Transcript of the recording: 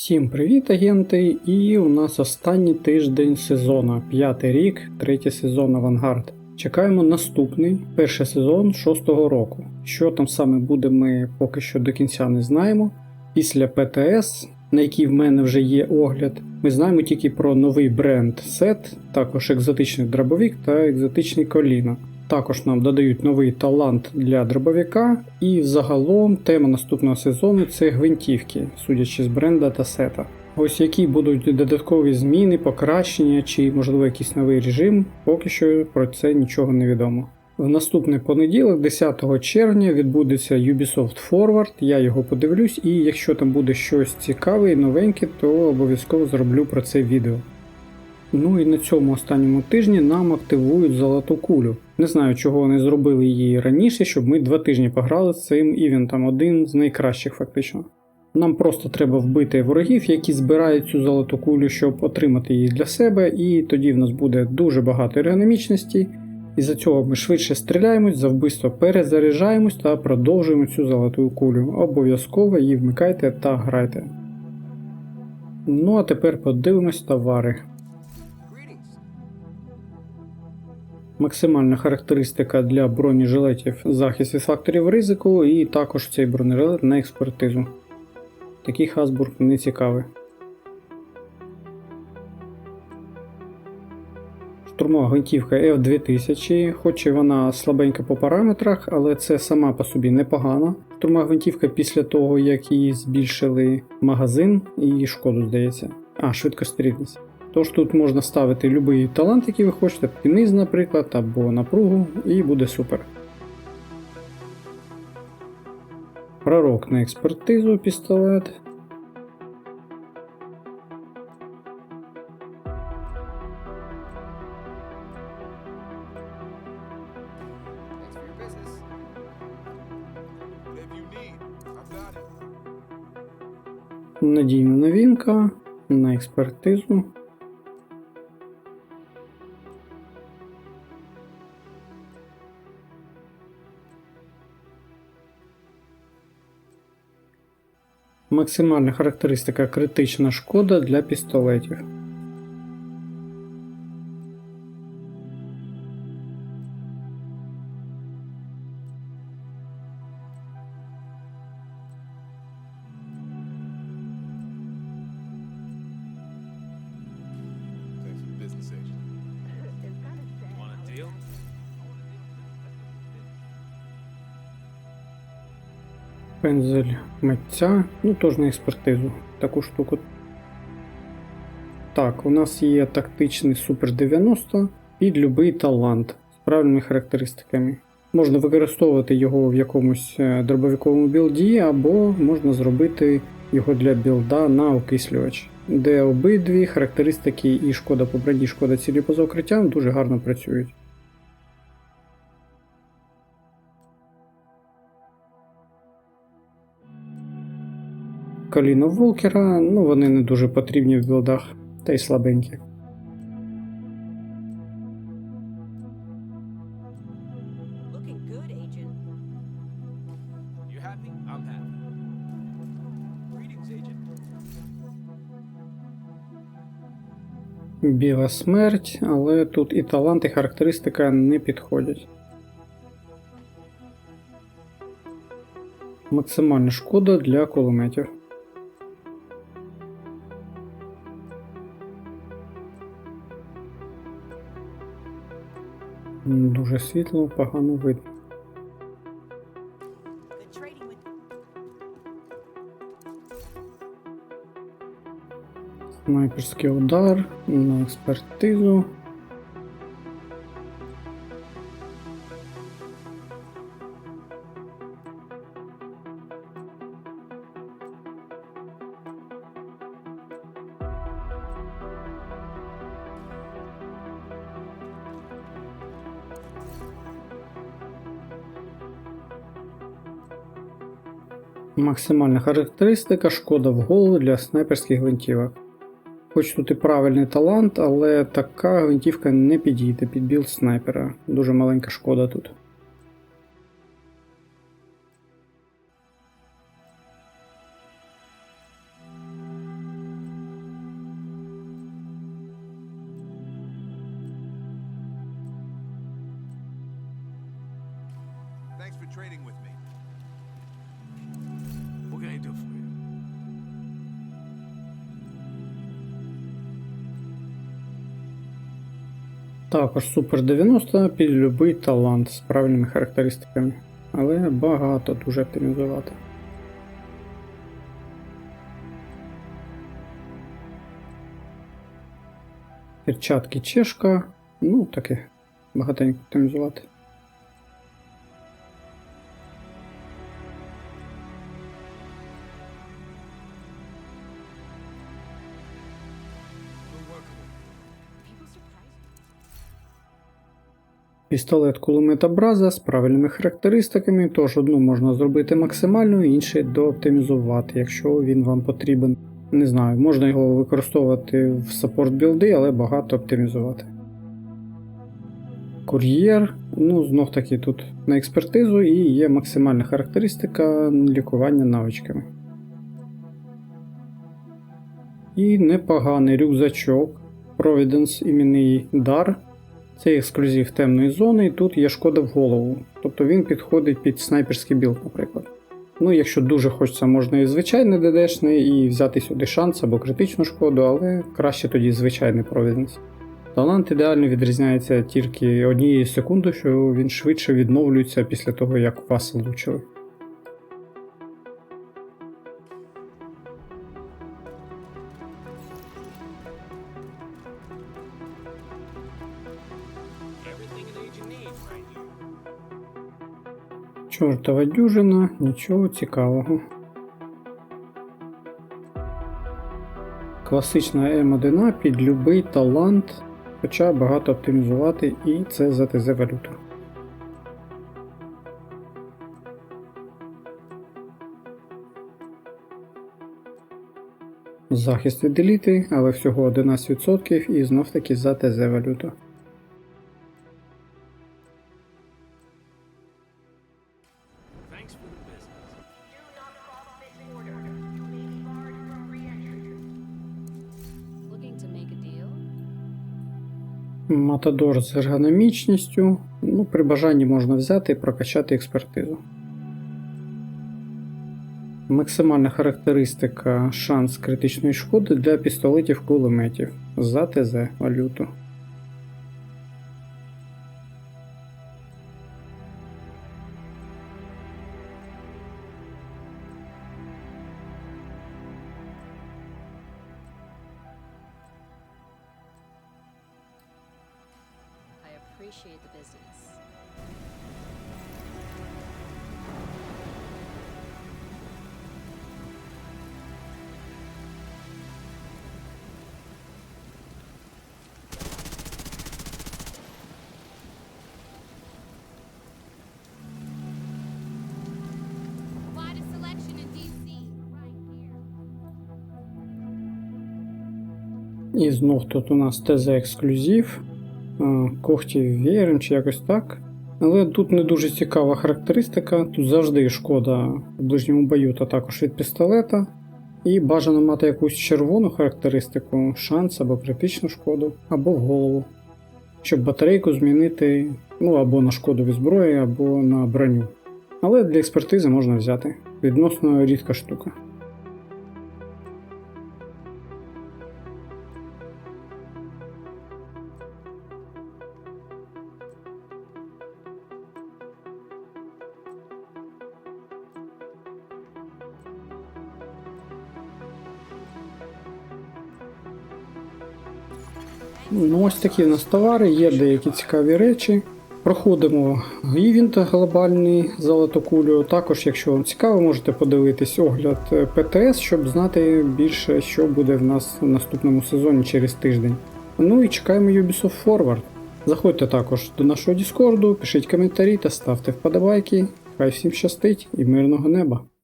Всім привіт, агенти! І у нас останній тиждень сезону, п'ятий рік, третій сезон Авангард. Чекаємо наступний перший сезон шостого року. Що там саме буде, ми поки що до кінця не знаємо. Після ПТС, на який в мене вже є огляд, ми знаємо тільки про новий бренд сет, також екзотичний дробовик та екзотичний коліно. Також нам додають новий талант для дробовика, і загалом тема наступного сезону це гвинтівки, судячи з бренда та сета. Ось які будуть додаткові зміни, покращення чи, можливо, якийсь новий режим, поки що про це нічого не відомо. В наступний понеділок, 10 червня, відбудеться Ubisoft Forward, я його подивлюсь, і якщо там буде щось цікаве і новеньке, то обов'язково зроблю про це відео. Ну і на цьому останньому тижні нам активують золоту кулю. Не знаю, чого вони зробили її раніше, щоб ми два тижні пограли з цим івентом, один з найкращих фактично. Нам просто треба вбити ворогів, які збирають цю золоту кулю, щоб отримати її для себе, і тоді в нас буде дуже багато ергономічності. І за цього ми швидше стріляємось, за вбивство перезаряджаємось та продовжуємо цю золоту кулю. Обов'язково її вмикайте та грайте. Ну а тепер подивимось товари. Максимальна характеристика для бронежилетів захист від факторів ризику, і також цей бронежилет на експертизу. Такий Хасбург не цікавий. Штурмова гвинтівка F2000, хоч і вона слабенька по параметрах, але це сама по собі непогана. Штурмова гвинтівка після того, як її збільшили магазин і шкоду, здається. А, швидкострільність. Тож тут можна ставити будь-який талант, який ви хочете, піниз, наприклад, або напругу, і буде супер. Пророк на експертизу пістолет. Надійна новинка на експертизу. Максимальна характеристика критична шкода для пістолетів. Пензель митця, ну теж на експертизу. Таку штуку. Так, у нас є тактичний Супер 90 під любий талант з правильними характеристиками. Можна використовувати його в якомусь е, дробовиковому білді, або можна зробити його для білда на окислювач, де обидві характеристики і шкода по броні, шкода цілі поза укриттям дуже гарно працюють. Коліно Волкера, ну вони не дуже потрібні в білдах, та й слабенькі. Біла смерть, але тут і талант, і характеристика не підходять. Максимальна шкода для кулеметів. Дуже світло, погано видно. Снайперський удар на експертизу. Максимальна характеристика шкода в голову для снайперських гвинтівок. Хоч тут і правильний талант, але така гвинтівка не підійде під білд снайпера. Дуже маленька шкода тут. Thanks for trading with me. You? Також Супер 90 під любий талант з правильними характеристиками, але багато дуже оптимізувати. Перчатки чешка, ну таке, багатенько оптимізувати. Пістолет кулемета Браза з правильними характеристиками, тож одну можна зробити максимальну, інше дооптимізувати, якщо він вам потрібен. Не знаю, можна його використовувати в саппорт білди, але багато оптимізувати. Кур'єр, ну знов таки тут на експертизу і є максимальна характеристика лікування навичками. І непоганий рюкзачок Providence іменний дар. Це ексклюзив темної зони, і тут є шкода в голову. Тобто він підходить під снайперський білд, наприклад. Ну, якщо дуже хочеться, можна і звичайний ДДшний, і взяти сюди шанс або критичну шкоду, але краще тоді звичайний Providence. Талант ідеально відрізняється тільки однією секундою, що він швидше відновлюється після того, як вас влучили. Чортова дюжина, нічого цікавого. Класична М1 під любий талант, хоча багато оптимізувати і це за ТЗ валюта. Захист від еліти, але всього 11% і знов таки за ТЗ валюта. Матадор з ергономічністю. Ну, при бажанні можна взяти і прокачати експертизу. Максимальна характеристика шанс критичної шкоди для пістолетів кулеметів за ТЗ валюту. Appreciate the business. І знов тут у нас ТЗ ексклюзив. А, Когті веєром чи якось так. Але тут не дуже цікава характеристика. Тут завжди шкода в ближньому бою та також від пістолета. І бажано мати якусь червону характеристику, шанс або критичну шкоду, або в голову. Щоб батарейку змінити ну або на шкоду від зброї, або на броню. Але для експертизи можна взяти. Відносно рідка штука. Ну, ось такі в нас товари, є деякі цікаві речі. Проходимо івент глобальний золотокулю. Також, якщо вам цікаво, можете подивитись огляд е, ПТС, щоб знати більше, що буде в нас в наступному сезоні через тиждень. Ну і чекаємо Ubisoft Forward. Заходьте також до нашого Діскорду, пишіть коментарі та ставте вподобайки. Хай всім щастить і мирного неба!